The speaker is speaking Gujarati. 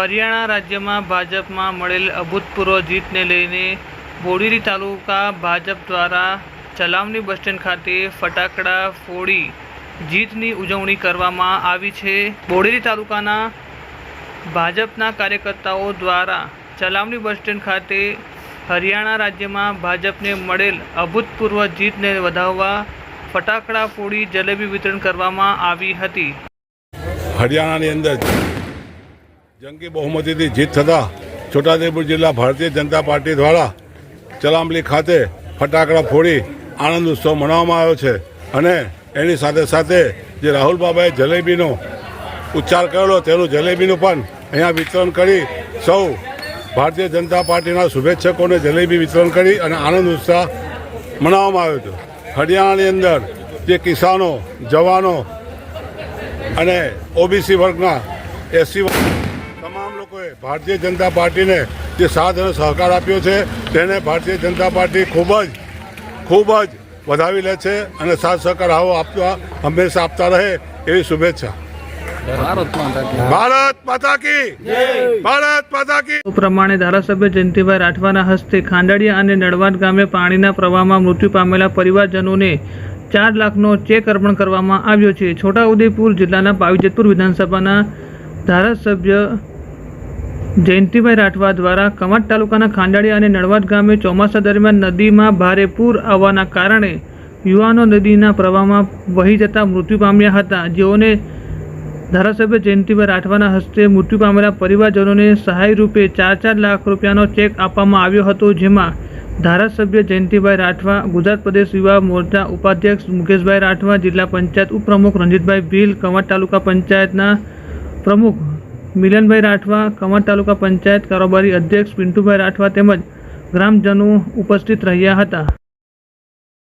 હરિયાણા રાજ્યમાં ભાજપમાં મળેલ અભૂતપૂર્વ જીતને લઈને બોડેલી તાલુકા ભાજપ દ્વારા ચલાવણી બસ સ્ટેન્ડ ખાતે ફટાકડા ફોડી જીતની ઉજવણી કરવામાં આવી છે. બોડેલી તાલુકાના ભાજપના કાર્યકર્તાઓ દ્વારા ચલાવણી બસ સ્ટેન્ડ ખાતે હરિયાણા રાજ્યમાં ભાજપને મળેલ અભૂતપૂર્વ જીતને વધાવવા ફટાકડા ફોડી જલેબી વિતરણ કરવામાં આવી હતી. હરિયાણાની અંદર જંગી બહુમતીથી જીત થતાં છોટાઉદેપુર જિલ્લા ભારતીય જનતા પાર્ટી દ્વારા ચલામલી ખાતે ફટાકડા ફોડી આનંદ ઉત્સવ મનાવવામાં આવ્યો છે. અને એની સાથે સાથે જે રાહુલ બાબાએ જલેબીનો ઉચ્ચાર કરેલો તેનું જલેબીનું પણ અહીંયા વિતરણ કરી સૌ ભારતીય જનતા પાર્ટીના શુભેચ્છકોને જલેબી વિતરણ કરી અને આનંદ ઉત્સાહ મનાવવામાં આવ્યો હતો. હરિયાણાની અંદર જે કિસાનો, જવાનો અને ઓબીસી વર્ગના એસસી તમામ લોકોએ ભારતીય જનતા પાર્ટીને જે સાથ અને સહકાર આપ્યો છે તેને ભારતીય જનતા પાર્ટી ખૂબ જ ખૂબ જ વધાવી લે છે અને સાથ સહકાર આવો આપવા હંમેશા આપતા રહે એવી શુભેચ્છા. ભારત માતા કી ભારત માતા કી પ્રમાણે ધારાસભ્ય જયંતિભાઈ રાઠવાના હસ્તે ખાંડાળિયા અને નળવાડ ગામે પાણીના પ્રવાહમાં મૃત્યુ પામેલા પરિવારજનોને ચાર લાખનો ચેક અર્પણ કરવામાં આવ્યો છે. છોટાઉદેપુર જિલ્લાના પાવીજેતપુર વિધાનસભાના ધારાસભ્ય જયંતિભાઈ રાઠવા દ્વારા કમાટ તાલુકાના ખાંડાળિયા અને નળવાદ ગામે ચોમાસા દરમિયાન નદીમાં ભારે પૂર આવવાના કારણે યુવાનો નદીના પ્રવાહમાં વહી જતા મૃત્યુ પામ્યા હતા. જેઓને ધારાસભ્ય જયંતિભાઈ રાઠવાના હસ્તે મૃત્યુ પામેલા પરિવારજનોને સહાય રૂપે ચાર ચાર લાખ રૂપિયાનો ચેક આપવામાં આવ્યો હતો. જેમાં ધારાસભ્ય જયંતિભાઈ રાઠવા, ગુજરાત પ્રદેશ યુવા મોરચા ઉપાધ્યક્ષ મુકેશભાઈ રાઠવા, જિલ્લા પંચાયત ઉપપ્રમુખ રણજીતભાઈ ભીલ કવાંટ તાલુકા પંચાયતના પ્રમુખ મિલનભાઈ રાઠવા કવાંટ તાલુકા પંચાયત કારોબારી અધ્યક્ષ પિન્ટુભાઈ રાઠવા તેમજ ગ્રામજનો ઉપસ્થિત રહ્યા હતા.